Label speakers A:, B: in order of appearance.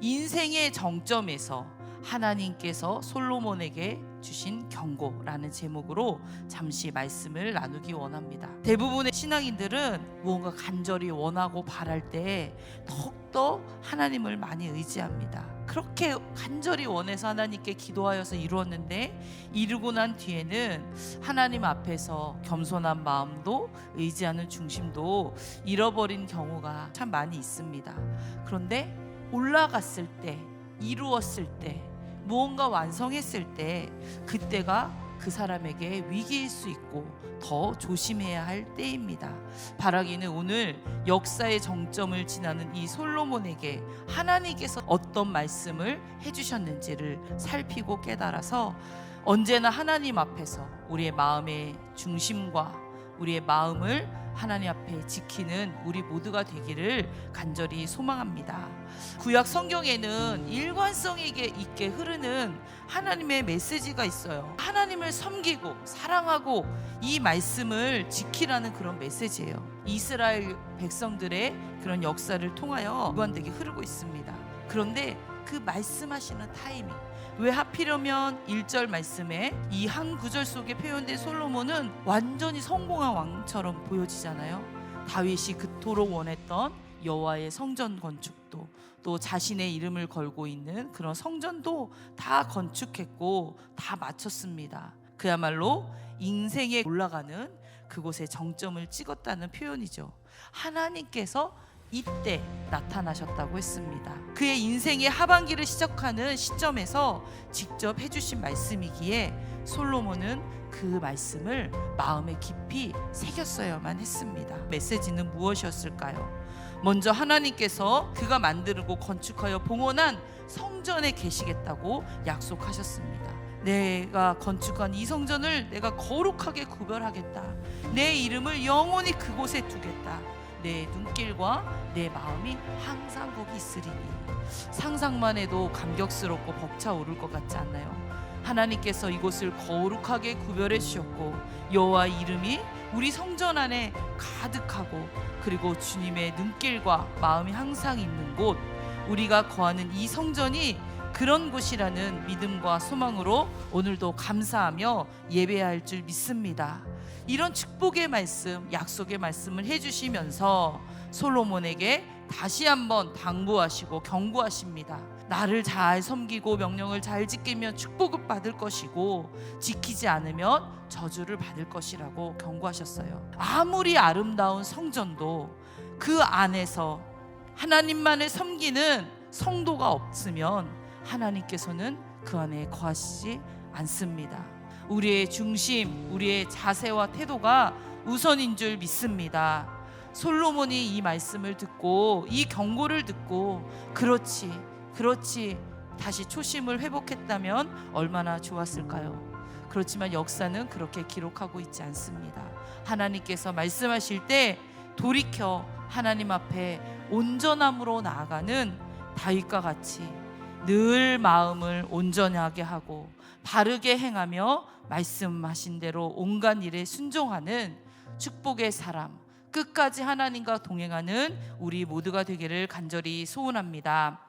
A: 인생의 정점에서 하나님께서 솔로몬에게 주신 경고라는 제목으로 잠시 말씀을 나누기 원합니다. 대부분의 신앙인들은 무언가 간절히 원하고 바랄 때 더욱더 하나님을 많이 의지합니다. 그렇게 간절히 원해서 하나님께 기도하여서 이루었는데 이루고 난 뒤에는 하나님 앞에서 겸손한 마음도 의지하는 중심도 잃어버린 경우가 참 많이 있습니다. 그런데 올라갔을 때, 이루었을 때, 무언가 완성했을 때, 그때가 그 사람에게 위기일 수 있고 더 조심해야 할 때입니다. 바라기는 오늘 역사의 정점을 지나는 이 솔로몬에게 하나님께서 어떤 말씀을 해주셨는지를 살피고 깨달아서 언제나 하나님 앞에서 우리의 마음의 중심과 우리의 마음을 하나님 앞에 지키는 우리 모두가 되기를 간절히 소망합니다. 구약 성경에는 일관성 있게 있게 흐르는 하나님의 메시지가 있어요. 하나님을 섬기고 사랑하고 이 말씀을 지키라는 그런 메시지예요. 이스라엘 백성들의 그런 역사를 통하여 일관되게 흐르고 있습니다. 그런데 그 말씀하시는 타이밍 왜 하필이면 1절 말씀에 이 한 구절 속에 표현된 솔로몬은 완전히 성공한 왕처럼 보여지잖아요. 다윗이 그토록 원했던 여호와의 성전 건축도 또 자신의 이름을 걸고 있는 그런 성전도 다 건축했고 다 마쳤습니다. 그야말로 인생에 올라가는 그곳에 정점을 찍었다는 표현이죠. 하나님께서 이때 나타나셨다고 했습니다. 그의 인생의 하반기를 시작하는 시점에서 직접 해주신 말씀이기에 솔로몬은 그 말씀을 마음에 깊이 새겼어야만 했습니다. 메시지는 무엇이었을까요? 먼저 하나님께서 그가 만들고 건축하여 봉헌한 성전에 계시겠다고 약속하셨습니다. 내가 건축한 이 성전을 내가 거룩하게 구별하겠다. 내 이름을 영원히 그곳에 두겠다. 내 눈길과 내 마음이 항상 거기 있으리니 상상만 해도 감격스럽고 벅차오를 것 같지 않나요? 하나님께서 이곳을 거룩하게 구별해 주셨고 여호와 이름이 우리 성전 안에 가득하고 그리고 주님의 눈길과 마음이 항상 있는 곳 우리가 거하는 이 성전이 그런 곳이라는 믿음과 소망으로 오늘도 감사하며 예배할 줄 믿습니다. 이런 축복의 말씀, 약속의 말씀을 해주시면서 솔로몬에게 다시 한번 당부하시고 경고하십니다. 나를 잘 섬기고 명령을 잘 지키면 축복을 받을 것이고 지키지 않으면 저주를 받을 것이라고 경고하셨어요. 아무리 아름다운 성전도 그 안에서 하나님만을 섬기는 성도가 없으면 하나님께서는 그 안에 거하시지 않습니다. 우리의 중심, 우리의 자세와 태도가 우선인 줄 믿습니다. 솔로몬이 이 말씀을 듣고 이 경고를 듣고 그렇지, 그렇지 다시 초심을 회복했다면 얼마나 좋았을까요? 그렇지만 역사는 그렇게 기록하고 있지 않습니다. 하나님께서 말씀하실 때 돌이켜 하나님 앞에 온전함으로 나아가는 다윗과 같이 늘 마음을 온전하게 하고 바르게 행하며 말씀하신 대로 온갖 일에 순종하는 축복의 사람 끝까지 하나님과 동행하는 우리 모두가 되기를 간절히 소원합니다.